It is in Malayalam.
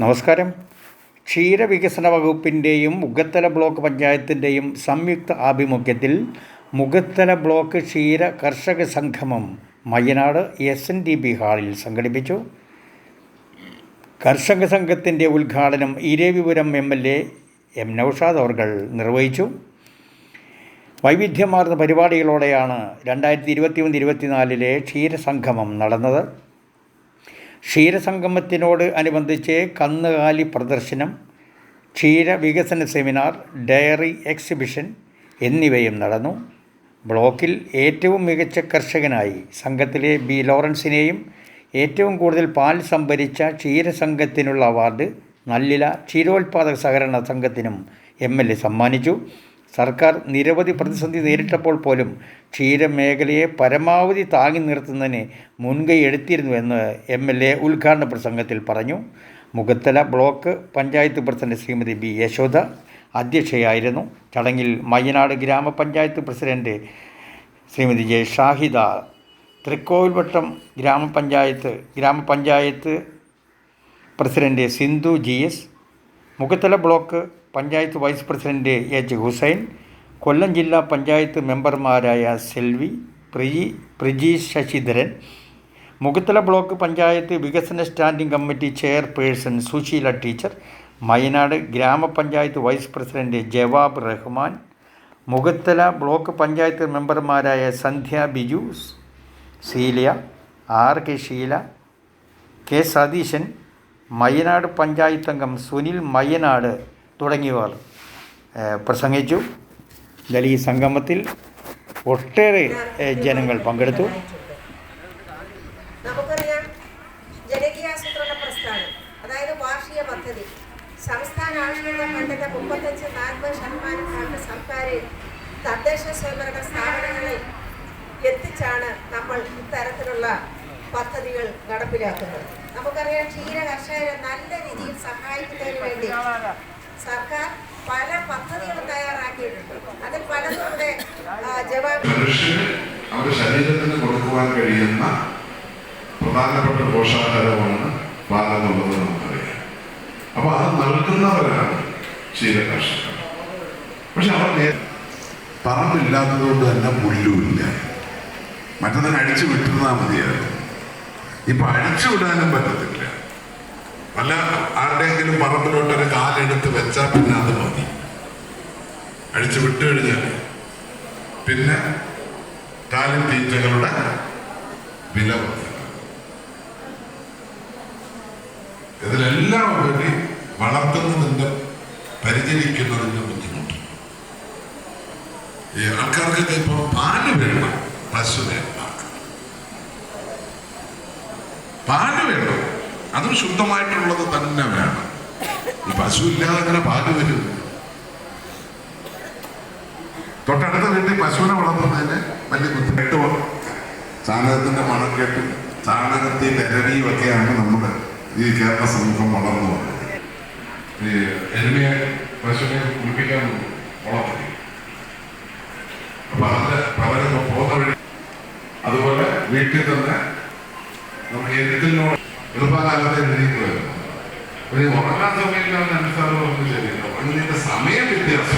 നമസ്കാരം. ക്ഷീരവികസന വകുപ്പിന്റെയും മുഖത്തല ബ്ലോക്ക് പഞ്ചായത്തിന്റെയും സംയുക്ത ആഭിമുഖ്യത്തിൽ മുഖത്തല ബ്ലോക്ക് ക്ഷീര കർഷക സംഗമം Mayyanad S N D B ഹാളിൽ സംഘടിപ്പിച്ചു. കർഷക സംഘത്തിന്റെ ഉദ്ഘാടനം Iravipuram M L A M Naushad അവർ നിർവഹിച്ചു. വൈവിധ്യമാർന്ന പരിപാടികളോടെയാണ് രണ്ടായിരത്തി ഇരുപത്തിമൂന്ന് ഇരുപത്തിനാലിലെ ക്ഷീരസംഗമം നടന്നത്. ക്ഷീരസംഗമത്തിനോട് അനുബന്ധിച്ച് കന്നുകാലി പ്രദർശനം ക്ഷീര ക്ഷീരവികസന സെമിനാർ ഡയറി എക്സിബിഷൻ എന്നിവയും നടന്നു. ബ്ലോക്കിൽ ഏറ്റവും മികച്ച കർഷകനായി സംഘത്തിലെ ബി. ലോറൻസിനെയും ഏറ്റവും കൂടുതൽ പാൽ സംഭരിച്ച ക്ഷീരസംഘത്തിനുള്ള അവാർഡ് നല്ലില ക്ഷീരോത്പാദക സഹകരണ സംഘത്തിനും എം. എൽ. എ. സമ്മാനിച്ചു. സർക്കാർ നിരവധി പ്രതിസന്ധി നേരിട്ടപ്പോൾ പോലും ക്ഷീരമേഖലയെ പരമാവധി താങ്ങി നിർത്തുന്നതിന് മുൻകൈ എടുത്തിരുന്നുവെന്ന് എം എൽ എ ഉദ്ഘാടന പ്രസംഗത്തിൽ പറഞ്ഞു. Mukhathala block panchayat president Shrimati B Yashoda അധ്യക്ഷയായിരുന്നു. ചടങ്ങിൽ മയ്യനാട് ഗ്രാമപഞ്ചായത്ത് പ്രസിഡന്റ് ശ്രീമതി ജെ ഷാഹിദ തൃക്കോവിൽവട്ടം ഗ്രാമപഞ്ചായത്ത് ഗ്രാമപഞ്ചായത്ത് president Sindhu G S Mukhathala block panchayat vice president H Hussain Kollam ജില്ലാ പഞ്ചായത്ത് മെമ്പർമാരായ സെൽവി പ്രിജി പ്രിജീഷ് ശശിധരൻ മുഖത്തല ബ്ലോക്ക് പഞ്ചായത്ത് വികസന standing committee chairperson Susheela teacher Mayyanad ഗ്രാമപഞ്ചായത്ത് vice president Jawab Rahman Mukhathala block panchayat മെമ്പർമാരായ Sandhya Biju Celia R K Sheela K Satheesan Mayyanad പഞ്ചായത്തംഗം Sunil Mayyanad തുടങ്ങിയവർ പ്രസംഗിച്ചു. എന്നാൽ ഈ സംഗമത്തിൽ ഒട്ടേറെ ജനങ്ങൾ പങ്കെടുത്തു. നമുക്കറിയാം പ്രസ്ഥാനം അതായത് വാർഷിക സംസ്ഥാന എത്തിച്ചാണ് നമ്മൾ ഇത്തരത്തിലുള്ള പദ്ധതികൾ നടപ്പിലാക്കുന്നത്. നമുക്കറിയാം ക്ഷീര കർഷകരെ നല്ല രീതിയിൽ സഹായിക്കുന്നതിന് വേണ്ടി സർക്കാർ പല പദ്ധതികളും തയ്യാറാക്കിയിട്ടുണ്ട്. അതിൽ പലതും ശരീരത്തിന് കൊടുക്കുവാൻ കഴിയുന്ന പ്രധാനപ്പെട്ട പോഷകാഹാരമാണ് പാലെന്നുള്ളത് നമുക്കറിയാം. അപ്പൊ അത് നൽകുന്നവരാണ് പക്ഷെ അവർ പറമ്പില്ലാത്തത് കൊണ്ട് തന്നെ പുല്ലുമില്ല. മറ്റൊന്നിനെ വിട്ടിരുന്നാൽ മതിയായിരുന്നു. ഇപ്പൊ അഴിച്ചു വിടാനും പറ്റത്തില്ല. വല്ല ആരുടെയെങ്കിലും പറമ്പിലോട്ടൊരു കാലെടുത്ത് വെച്ചാൽ പിന്നെ അത് മതി. അഴിച്ചു വിട്ടു കഴിഞ്ഞാൽ പിന്നെ കാലിൻ തീറ്റകളുടെ വില. ഇതിലെല്ലാം ഉപരി വളർത്തുന്നതിന്റെ പരിചരിക്കുന്നതിന്റെ ബുദ്ധിമുട്ട്. ഈ ആൾക്കാർക്കൊക്കെ ഇപ്പൊ പാൽ വേണം പശുവേ പാൽ വേണം. അതും ശുദ്ധമായിട്ടുള്ളത് തന്നെ വേണം. ഈ പശു ഇല്ലാതെ അങ്ങനെ പാൽ വരും. തൊട്ടടുത്ത വീട്ടിൽ പശുവിനെ വളർത്തുന്നതിന് വലിയ ബുദ്ധിമുട്ട്. ചാണകത്തിന്റെ മണം കേട്ടും ചാണകത്തിന്റെ രവിയും ഒക്കെയാണ് നമ്മുടെ ഈ കേരള സമൂഹം വളർന്നു വന്നത്. ഈ എരുമയെ പശുവിനെ കുളിപ്പിക്കാൻ വളർത്തി അപ്പൊ അതിന്റെ പലരും പോകുന്ന വഴി അതുപോലെ വീട്ടിൽ തന്നെ നമ്മൾ എഴുത്തിനോട് എളുപ്പകാലത്തെ എഴുതിയിട്ട് വരും ഉറങ്ങാൻ സമയമില്ലാതെ അനുസാരം ശരി ഉറങ്ങുന്നതിന്റെ സമയം വ്യത്യാസം